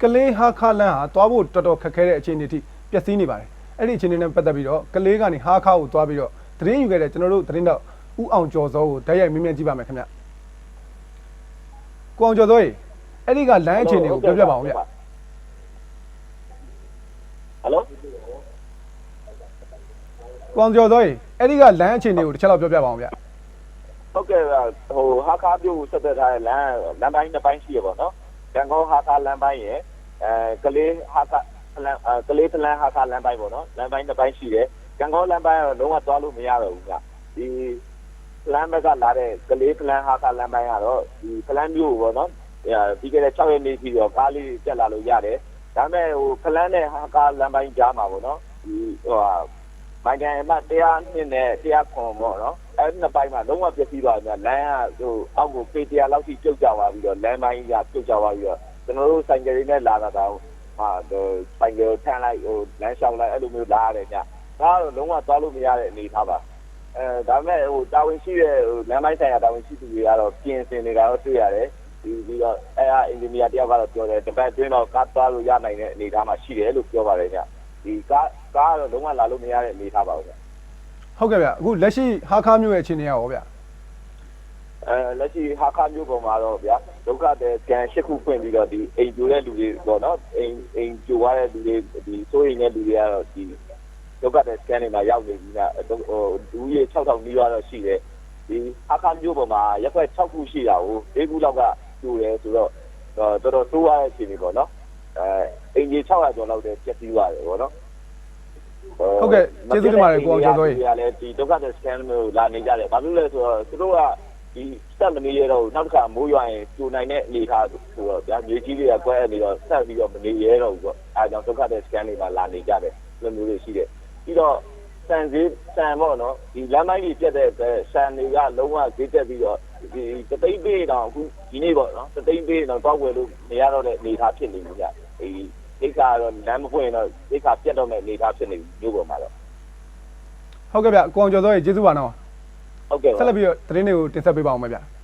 ကလေးဟာခါလန်းဟာသွားဖို့တော်တော်ခက်ခဲတဲ့အခြေအနေအထိပျက်စီးနေပါတယ်အဲ့ဒီအခြေအနေနဲ့ပတ်သက်ပြီးတော့ကလေးကနေဟာခါကိုသွားပြီးတော့သတင်းယူခဲ့တဲ့ကျွန်တော်တို့သတင်းတော့ဥအောင်ကျော်စောကိုတိုက်ရိုက်မင်းမြန်ကြည့်ပါမယ်ခင်ဗျကိုအောင်ကျော်စောရေအဲ့ဒီကလမ်းအခြေအနေကိုပြောပြပါအောင်ဗျဟယ်လိုကိုအောင်ကျော်စောရေအဲ့ဒီကလမ်းအခြေအနေကိုတစ်ချက်လောက်ပြောပြပါအောင်ဗျဟုတ်ကဲ့ပါဟိုဟာခါပြို့ကိုဆက်သွယ်ထားတဲ့လမ်းလမ်းပိုင်းတစ်ပိုင်းရှိရပါတော့။ရန်ကုန်ဟာခါလမ်းပိုင်းရယ် အဲကလေးဟာခါလမ်းအဲကလေးဖလန်းဟာခါလမ်းပိုင်းပေါ့နော်။လမ်းပိုင်းတစ်ပိုင်းရှိတယ်။ရန်ကုန်လမ်းပိုင်းကတော့လုံးဝသွားလို့မရတော့ဘူးက။ဒီလမ်းဘက်ကလာတဲ့ကလေးဖလန်းဟာခါလမ်းပိုင်းကတော့ဒီဖလန်းမျိုးပေါ့နော်။အဲပြီးခဲ့တဲ့6ရက်နေ့ထိတော့ကားလေးတက်လာလို့ရတယ်။ဒါပေမဲ့ဟိုဖလန်းနဲ့ဟာခါလမ်းပိုင်းကြားမှာပေါ့နော်။ဒီဟိုဟာမိုင်ကန်အမတရားနှစ်နဲ့တရားခွန်ပေါ့နော်အဲ့နှစ်ပိုင်းမှာလုံးဝပြည့်စည်သွားတယ်လမ်းကဟိုအောက်ကိုပေတရားလောက်ထိပြုတ်ကြသွားပြီးတော့လမ်းပိုင်းကပြုတ်ကြသွားပြီးတော့ ကျွန်တော်တို့ဆိုင်ကယ်တွေနဲ့လာတာတော့ဟာဟိုဆိုင်ကယ်ထမ်းလိုက်ဟိုလမ်းလျှောက်လိုက်အဲ့လိုမျိုးလာရတယ်ညဒါကတော့လုံးဝသွားလို့မရတဲ့အနေထားပါအဲဒါပေမဲ့ဟိုတာဝန်ရှိတဲ့ဟိုလမ်းပိုင်းဆိုင်ရာတာဝန်ရှိသူတွေကတော့ပြင်ဆင်နေတာတော့တွေ့ရတယ်ဒီပြီးတော့အဲအအင်ဂျင်နီယာတယောက်ကတော့ပြောတယ်တစ်ပတ်အတွင်းတော့ကားသွားလို့ရနိုင်တဲ့အနေအထားမှာရှိတယ်လို့ပြောပါတယ်ညဒီကားကားကတော့လုံးဝလာလို့မရတဲ့အနေအထားပါဘူးဗျဟုတ်ကဲ့ဗျအခုလက်ရှိဟာခါမျိုးရဲ့အခြေအနေရောဗျအဲ လက်ရှိဟာခါမျိုးပေါ်မှာတော့ဗျာဒုက္ခတဲ့ကန်ရှစ်ခုဖွင့်ပြီးတော့ဒီအိမ်ကျိုးတဲ့လူတွေပေါ့နော်အိမ်အိမ်ကျိုးရတဲ့လူတွေဒီစိုးရိမ်တဲ့လူတွေကတော့ဒီဒုက္ခတဲ့စကန်တွေမှာရောက်နေပြီလားဟိုလူကြီး6000နီးပါးတော့ရှိတယ်ဒီဟာခါမျိုးပေါ်မှာရက်ွက်6ခုရှိတာကို၄ခုလောက်ကကျိုးတယ်ဆိုတော့တော်တော်ဆိုးရတဲ့အခြေအနေပေါ့နော်အဲအိမ်ကြီး600ကျော်လောက်တည်းပြည့်စည်သွားတယ်ပေါ့နော်ဟုတ်ကဲ့ကျေးဇူးတင်ပါတယ်ကိုအောင်ကျော်စောရေဒီကလည်းဒီဒုက္ခတဲ့ scan မျိုးလာနေကြတယ်ဘာလို့လဲဆိုတော့သူတို့က ဒီစက်မနေရတော့နောက်တစ်ခါမိုးရွာရင်ကျူနိုင်တဲ့အနေထားဆိုတော့ဗျာမြေကြီးတွေကကွဲနေတော့ဆက်ပြီးတော့မနေရတော့ဘူးပေါ့အဲဒါကြောင့်ဒုက္ခတဲ့ scan တွေမှာလာနေကြတယ်လိုမျိုးတွေရှိတယ်ပြီးတော့စံစည်းစံပေါ့နော်ဒီလမ်းမိုင်းကြီးပြတ်တဲ့အတွက်စံတွေကလုံးဝဈေးတက်ပြီးတော့ဒီတသိန်းပေးတော့အခုဒီနေ့ပေါ့နော်တသိန်းပေးတော့တောက်ွယ်လို့မရတော့တဲ့အနေထားဖြစ်နေပြီဗျဒီဒိတ်ကတော့လမ်းမပွင့်တော့ဒိတ်ကပြတ်တော့မဲ့အနေထားဖြစ်နေပြီမြို့ပေါ်မှာတော့ဟုတ်ကဲ့ဗျကိုအောင်ကျော်စောရေကျေးဇူးပါနော် ဟုတ်ကဲ့ပါ ဆက်လက်ပြီးတော့သတင်းတွေကိုတင်ဆက်ပေးပါအောင်ဗျ